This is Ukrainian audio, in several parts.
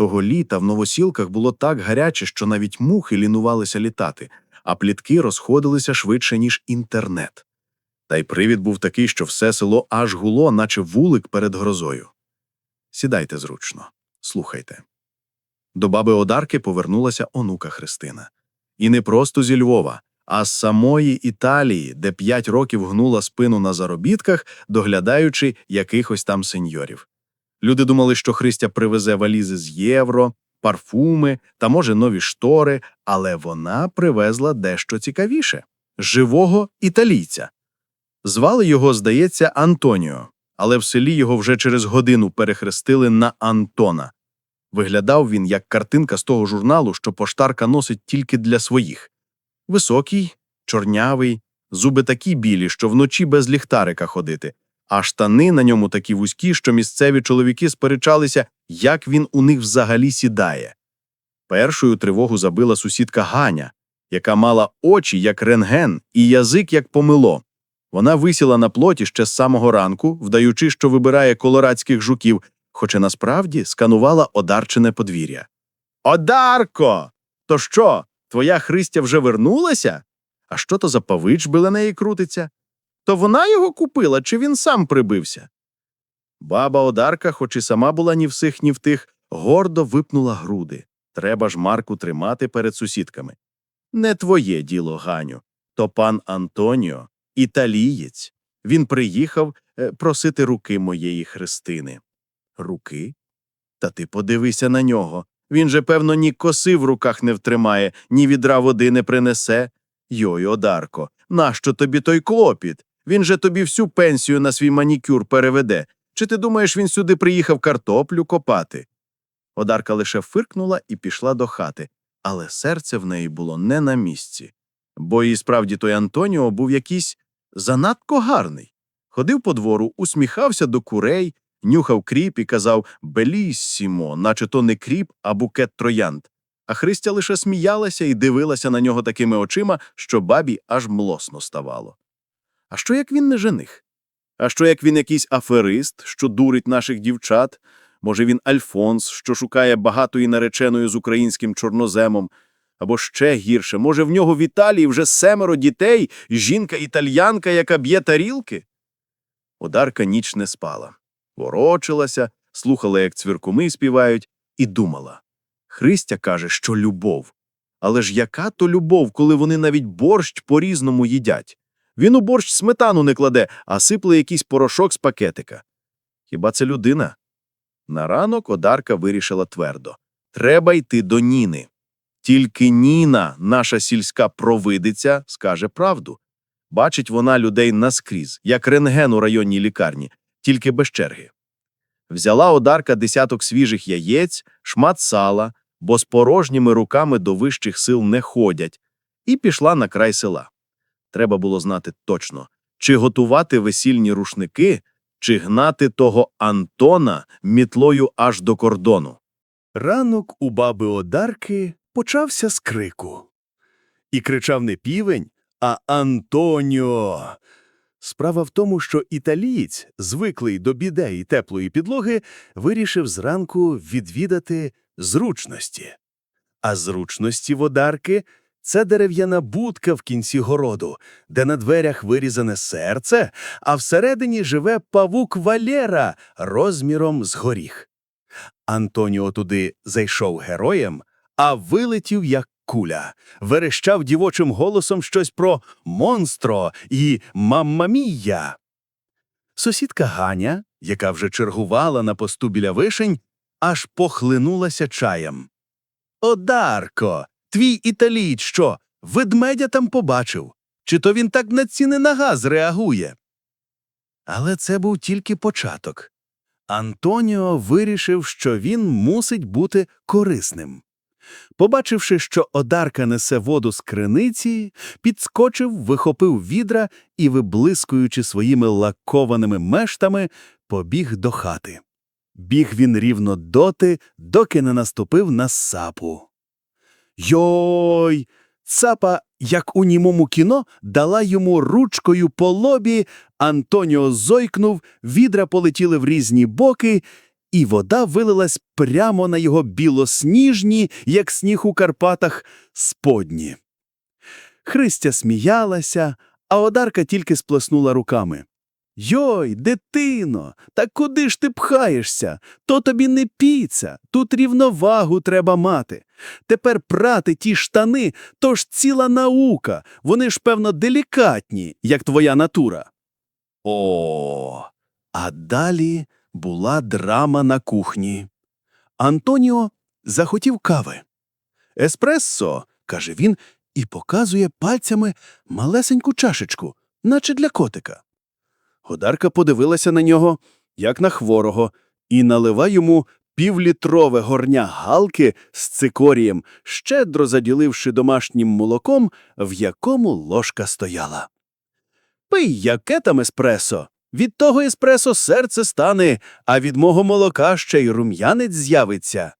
Того літа в новосілках було так гаряче, що навіть мухи лінувалися літати, а плітки розходилися швидше, ніж інтернет. Та й привід був такий, що все село аж гуло, наче вулик перед грозою. Сідайте зручно, слухайте. До баби Одарки повернулася онука Христина. І не просто зі Львова, а з самої Італії, де п'ять років гнула спину на заробітках, доглядаючи якихось там сеньорів. Люди думали, що Христя привезе валізи з євро, парфуми та, може, нові штори, але вона привезла дещо цікавіше живого італійця. Звали його, здається, Антоніо, але в селі його вже через годину перехрестили на Антона. Виглядав він як картинка з того журналу, що поштарка носить тільки для своїх. Високий, чорнявий, зуби такі білі, що вночі без ліхтарика ходити, а штани на ньому такі вузькі, що місцеві чоловіки сперечалися, як він у них взагалі сідає. Першою тривогу забила сусідка Ганя, яка мала очі, як рентген, і язик, як помило. Вона висіла на плоті ще з самого ранку, вдаючи, що вибирає колорадських жуків, хоча насправді сканувала одарчене подвір'я. Одарко! То що, твоя Христя вже вернулася? А що то за павич біля неї крутиться? То вона його купила, чи він сам прибився? Баба Одарка, хоч і сама була ні в сих, ні в тих, гордо випнула груди. Треба ж Марку тримати перед сусідками. Не твоє діло, Ганю. То пан Антоніо, італієць. Він приїхав е, просити руки моєї Христини. Руки? Та ти подивися на нього. Він же, певно, ні коси в руках не втримає, ні відра води не принесе. Йой, Одарко, нащо тобі той клопіт? Він же тобі всю пенсію на свій манікюр переведе. Чи ти думаєш, він сюди приїхав картоплю копати? Одарка лише фиркнула і пішла до хати, але серце в неї було не на місці. Бо і справді той Антоніо був якийсь занадто гарний. Ходив по двору, усміхався до курей, нюхав кріп і казав «Беліссімо», наче то не кріп, а букет троянд. А Христя лише сміялася і дивилася на нього такими очима, що бабі аж млосно ставало. А що як він не жених? А що як він якийсь аферист, що дурить наших дівчат? Може, він Альфонс, що шукає багатої нареченої з українським чорноземом? Або ще гірше, може, в нього в Італії вже семеро дітей, жінка-італьянка, яка б'є тарілки? Одарка ніч не спала. Ворочилася, слухала, як цвіркуми співають, і думала. Христя каже, що любов. Але ж яка то любов, коли вони навіть борщ по-різному їдять? Він у борщ сметану не кладе, а сипле якийсь порошок з пакетика. Хіба це людина? На ранок Одарка вирішила твердо. Треба йти до Ніни. Тільки Ніна, наша сільська провидиця, скаже правду. Бачить вона людей наскрізь, як рентген у районній лікарні, тільки без черги. Взяла Одарка десяток свіжих яєць, шмат сала, бо з порожніми руками до вищих сил не ходять, і пішла на край села. Треба було знати точно, чи готувати весільні рушники, чи гнати того Антона мітлою аж до кордону. Ранок у баби Одарки почався з крику. І кричав не півень, а Антоніо. Справа в тому, що італієць, звиклий до біде і теплої підлоги, вирішив зранку відвідати зручності. А зручності в Одарки – це дерев'яна будка в кінці городу, де на дверях вирізане серце, а всередині живе павук Валєра розміром з горіх. Антоніо туди зайшов героєм, а вилетів як куля, верещав дівочим голосом щось про монстро і маммамія. Сусідка Ганя, яка вже чергувала на посту біля вишень, аж похлинулася чаєм. Одарко, твій італієць що, ведмедя там побачив? Чи то він так на ціни на газ реагує? Але це був тільки початок. Антоніо вирішив, що він мусить бути корисним. Побачивши, що Одарка несе воду з криниці, підскочив, вихопив відра і, виблискуючи своїми лакованими мештами, побіг до хати. Біг він рівно доти, доки не наступив на сапу. Йой! Цапа, як у німому кіно, дала йому ручкою по лобі, Антоніо зойкнув, відра полетіли в різні боки, і вода вилилась прямо на його білосніжні, як сніг у Карпатах, сподні. Христя сміялася, а Одарка тільки сплеснула руками. Йой, дитино, та куди ж ти пхаєшся? То тобі не піца, тут рівновагу треба мати. Тепер прати ті штани, то ж ціла наука, вони ж, певно, делікатні, як твоя натура. О, а далі була драма на кухні. Антоніо захотів кави. Еспресо, каже він, і показує пальцями малесеньку чашечку, наче для котика. Годарка подивилася на нього, як на хворого, і налива йому півлітрове горня галки з цикорієм, щедро заділивши домашнім молоком, в якому ложка стояла. Пий, яке там еспресо. Від того еспресо серце стане, а від мого молока ще й рум'янець з'явиться.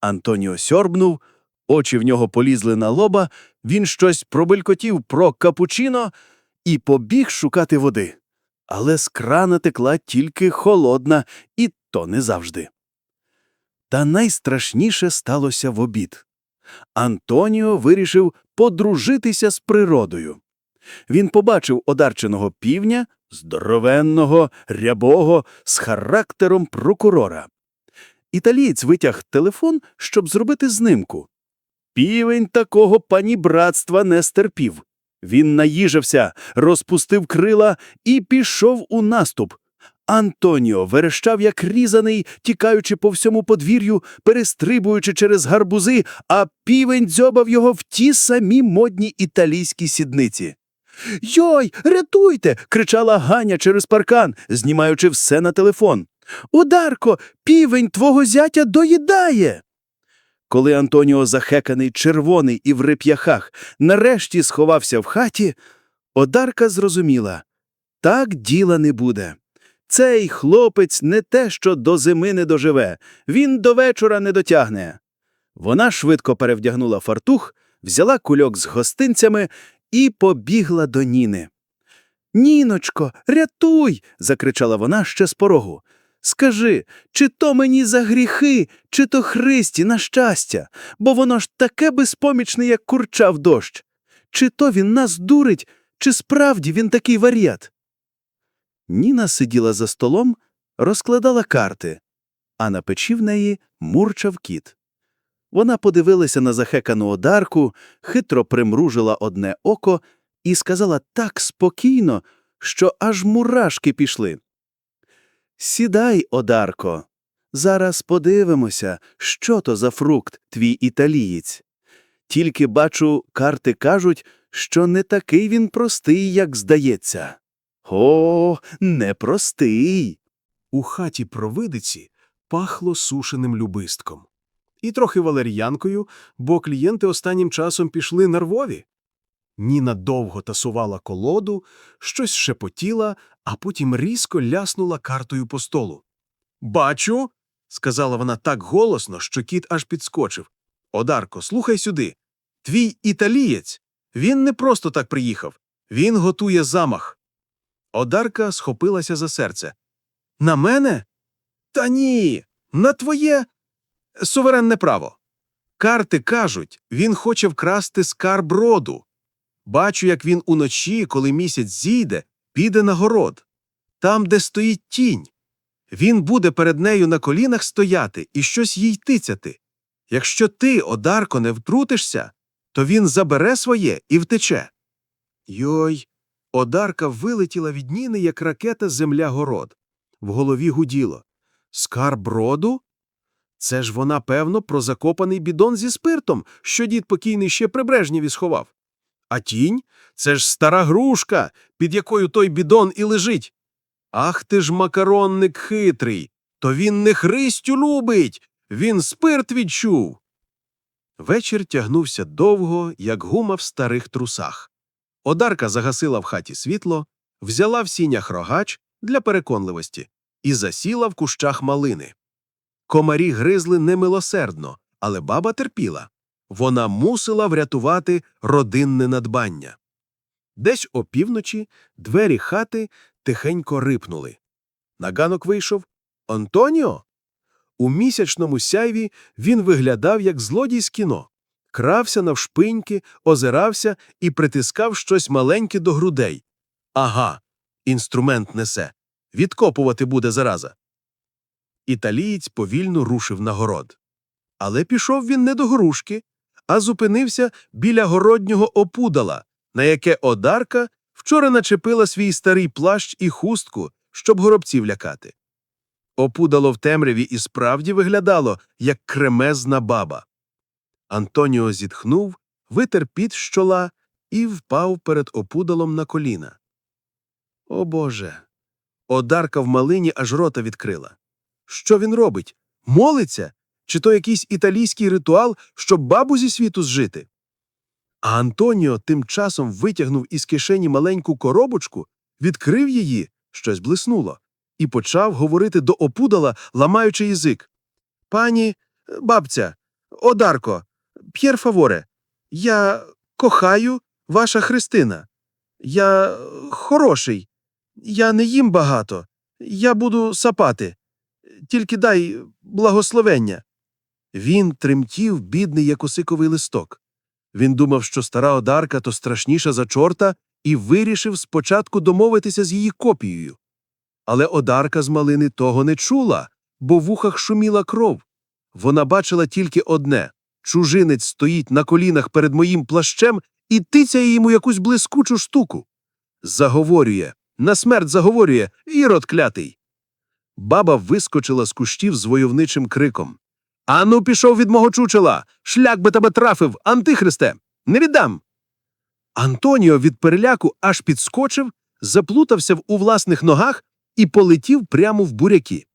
Антоніо сьорбнув, очі в нього полізли на лоба, він щось пробелькотів про капучино і побіг шукати води. Але з крана текла тільки холодна, і то не завжди. Та найстрашніше сталося в обід. Антоніо вирішив подружитися з природою. Він побачив одарченого півня, здоровенного, рябого, з характером прокурора. Італієць витяг телефон, щоб зробити знимку. Півень такого панібратства не стерпів. Він наїжився, розпустив крила і пішов у наступ. Антоніо верещав, як різаний, тікаючи по всьому подвір'ю, перестрибуючи через гарбузи, а півень дзьобав його в ті самі модні італійські сідниці. Йой, рятуйте. кричала Ганя через паркан, знімаючи все на телефон. Ударко, півень твого зятя доїдає. Коли Антоніо, захеканий, червоний і в реп'яхах, нарешті сховався в хаті, Одарка зрозуміла – так діла не буде. Цей хлопець не те, що до зими не доживе, він до вечора не дотягне. Вона швидко перевдягнула фартух, взяла кульок з гостинцями і побігла до Ніни. Ніночко, рятуй. закричала вона ще з порогу. Скажи, чи то мені за гріхи, чи то Христі на щастя, бо воно ж таке безпомічне, як курча в дощ. Чи то він нас дурить, чи справді він такий вар'ят? Ніна сиділа за столом, розкладала карти, а на печі в неї мурчав кіт. Вона подивилася на захекану одарку, хитро примружила одне око і сказала так спокійно, що аж мурашки пішли. Сідай, Одарко. Зараз подивимося, що то за фрукт, твій італієць. Тільки бачу, карти кажуть, що не такий він простий, як здається. О, непростий. У хаті провидиці пахло сушеним любистком. І трохи валер'янкою, бо клієнти останнім часом пішли нервові. Ніна довго тасувала колоду, щось шепотіла, а потім різко ляснула картою по столу. Бачу, сказала вона так голосно, що кіт аж підскочив. Одарко, слухай сюди. Твій італієць. Він не просто так приїхав. Він готує замах. Одарка схопилася за серце. На мене? Та ні, на твоє суверенне право. Карти кажуть, він хоче вкрасти скарб роду. Бачу, як він уночі, коли місяць зійде, піде на город. Там, де стоїть тінь. Він буде перед нею на колінах стояти і щось їй тицяти. Якщо ти, Одарко, не втрутишся, то він забере своє і втече. Йой. Одарка вилетіла від Ніни, як ракета земля-город. В голові гуділо. Скарб роду? Це ж вона, певно, про закопаний бідон зі спиртом, що дід покійний ще при Брежнєві сховав. А тінь це ж стара грушка, під якою той бідон і лежить. Ах ти ж макаронник хитрий, то він не Христю любить, він спирт відчув. Вечір тягнувся довго, як гума в старих трусах. Одарка загасила в хаті світло, взяла в сінях рогач для переконливості і засіла в кущах малини. Комарі гризли немилосердно, але баба терпіла. Вона мусила врятувати родинне надбання. Десь опівночі двері хати тихенько рипнули. На ганок вийшов Антоніо? У місячному сяйві він виглядав як злодій з кіно. Крався навшпиньки, озирався і притискав щось маленьке до грудей. Ага, інструмент несе. Відкопувати буде зараза. Італієць повільно рушив на город. Але пішов він не до грушки, а зупинився біля городнього опудала, на яке одарка вчора начепила свій старий плащ і хустку, щоб горобців лякати. Опудало в темряві і справді виглядало, як кремезна баба. Антоніо зітхнув, витер піт з чола і впав перед опудалом на коліна. О Боже! Одарка в малині аж рота відкрила. Що він робить? Молиться? Чи то якийсь італійський ритуал, щоб бабу зі світу зжити? А Антоніо тим часом витягнув із кишені маленьку коробочку, відкрив її, щось блиснуло, і почав говорити до опудала, ламаючи язик. Пані, бабця, Одарко, п'єр фаворе, я кохаю ваша Христина. Я хороший. Я не їм багато. Я буду сапати. Тільки дай благословення. Він тремтів, бідний, як осиковий листок. Він думав, що стара одарка то страшніша за чорта, і вирішив спочатку домовитися з її копією. Але одарка з малини того не чула, бо в ухах шуміла кров. Вона бачила тільки одне чужинець стоїть на колінах перед моїм плащем і тицяє йому якусь блискучу штуку. Заговорює, на смерть заговорює, ірод клятий. Баба вискочила з кущів з войовничим криком. Ану, пішов від мого чучела! Шлях би тебе трафив, антихристе! Не віддам. Антоніо від переляку аж підскочив, заплутався у власних ногах і полетів прямо в буряки.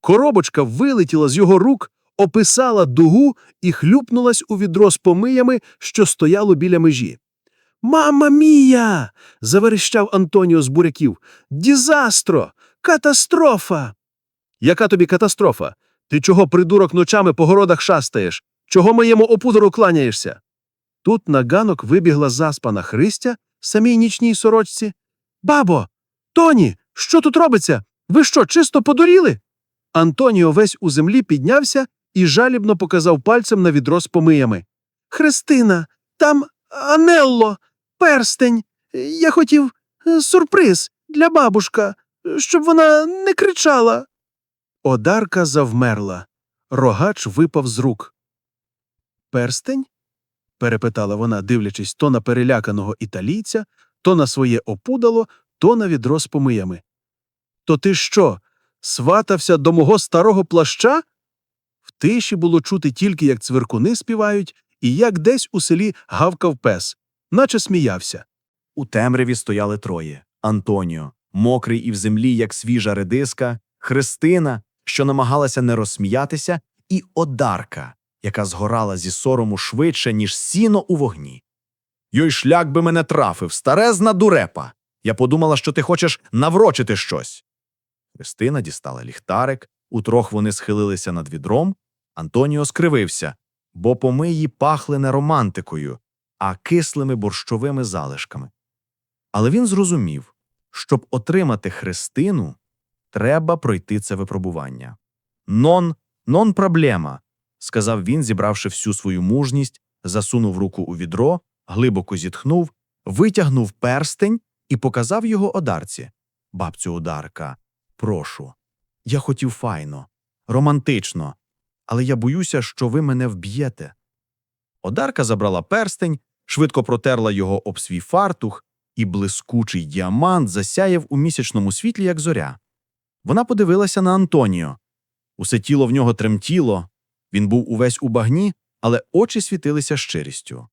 Коробочка вилетіла з його рук, описала дугу і хлюпнулась у відро з помиями, що стояло біля межі. Мама мія. заверещав Антоніо з буряків. Дізастро! Катастрофа! Яка тобі катастрофа? Ти чого, придурок, ночами по городах шастаєш? Чого моєму опудору кланяєшся? Тут на ганок вибігла заспана Христя, самій нічній сорочці. Бабо, Тоні, що тут робиться? Ви що, чисто подуріли? Антоніо весь у землі піднявся і жалібно показав пальцем на відро з помиями. Христина, там Анелло, перстень. Я хотів е, сюрприз для бабушка, щоб вона не кричала. Одарка завмерла. Рогач випав з рук. Перстень? перепитала вона, дивлячись то на переляканого італійця, то на своє опудало, то на відро з помиями. То ти що, сватався до мого старого плаща? В тиші було чути тільки, як цвиркуни співають, і як десь у селі гавкав пес, наче сміявся. У темряві стояли троє: Антоніо, мокрий і в землі, як свіжа редиска, Христина, що намагалася не розсміятися, і Одарка, яка згорала зі сорому швидше, ніж сіно у вогні. Йой шлях би мене трафив, старезна дурепа. Я подумала, що ти хочеш наврочити щось. Христина дістала ліхтарик, утрох вони схилилися над відром. Антоніо скривився, бо помиї пахли не романтикою, а кислими борщовими залишками. Але він зрозумів, щоб отримати Христину, треба пройти це випробування. Нон, нон проблема, сказав він, зібравши всю свою мужність, засунув руку у відро, глибоко зітхнув, витягнув перстень і показав його одарці. Бабцю Одарка, прошу. Я хотів файно, романтично, але я боюся, що ви мене вб'єте. Одарка забрала перстень, швидко протерла його об свій фартух, і блискучий діамант засяяв у місячному світлі, як зоря. Вона подивилася на Антоніо. Усе тіло в нього тремтіло, він був увесь у багні, але очі світилися щирістю.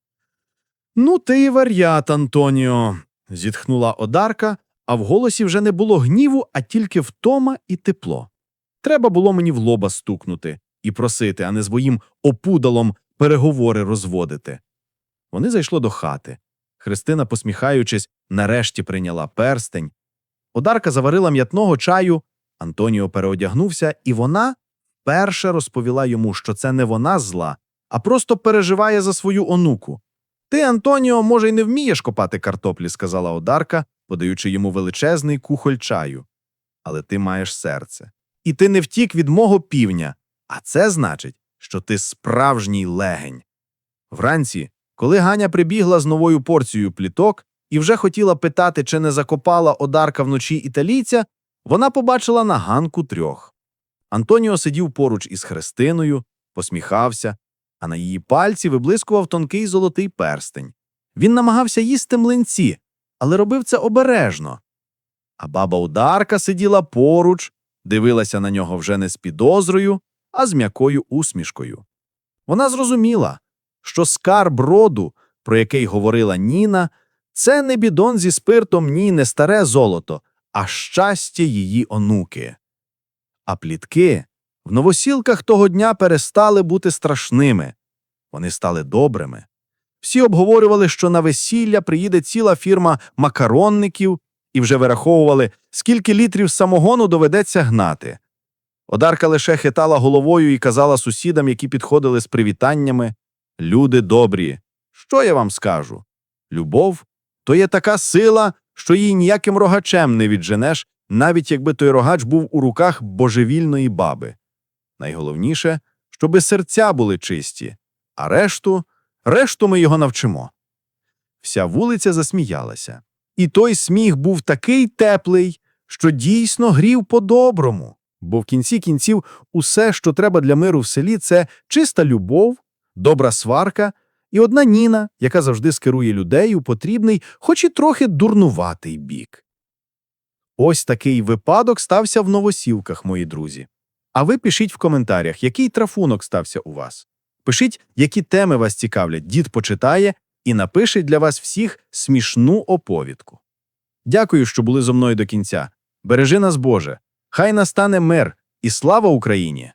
Ну, ти і вар'ят, Антоніо, зітхнула Одарка, а в голосі вже не було гніву, а тільки втома і тепло. Треба було мені в лоба стукнути і просити, а не з моїм опудалом переговори розводити. Вони зайшли до хати. Христина, посміхаючись, нарешті прийняла перстень. Одарка заварила м'ятного чаю, Антоніо переодягнувся, і вона перше розповіла йому, що це не вона зла, а просто переживає за свою онуку. Ти, Антоніо, може, й не вмієш копати картоплі, сказала Одарка, подаючи йому величезний кухоль чаю. Але ти маєш серце. і ти не втік від мого півня. А це значить, що ти справжній легень. Вранці, коли Ганя прибігла з новою порцією пліток і вже хотіла питати, чи не закопала одарка вночі італійця, вона побачила на ганку трьох. Антоніо сидів поруч із Христиною, посміхався, а на її пальці виблискував тонкий золотий перстень. Він намагався їсти млинці, але робив це обережно. А баба Ударка сиділа поруч, дивилася на нього вже не з підозрою, а з м'якою усмішкою. Вона зрозуміла, що скарб роду, про який говорила Ніна, це не бідон зі спиртом, ні не старе золото, а щастя її онуки. А плітки в новосілках того дня перестали бути страшними. Вони стали добрими. Всі обговорювали, що на весілля приїде ціла фірма макаронників і вже вираховували, скільки літрів самогону доведеться гнати. Одарка лише хитала головою і казала сусідам, які підходили з привітаннями Люди добрі, що я вам скажу? Любов то є така сила, що її ніяким рогачем не відженеш, навіть якби той рогач був у руках божевільної баби. Найголовніше, щоби серця були чисті, а решту, решту ми його навчимо. Вся вулиця засміялася. І той сміх був такий теплий, що дійсно грів по-доброму. Бо в кінці кінців усе, що треба для миру в селі, це чиста любов, добра сварка і одна Ніна, яка завжди скерує людей у потрібний, хоч і трохи дурнуватий бік. Ось такий випадок стався в новосілках, мої друзі. А ви пишіть в коментарях, який трафунок стався у вас. Пишіть, які теми вас цікавлять, дід почитає і напише для вас всіх смішну оповідку. Дякую, що були зо мною до кінця. Бережи нас, Боже! Хай настане мир і слава Україні!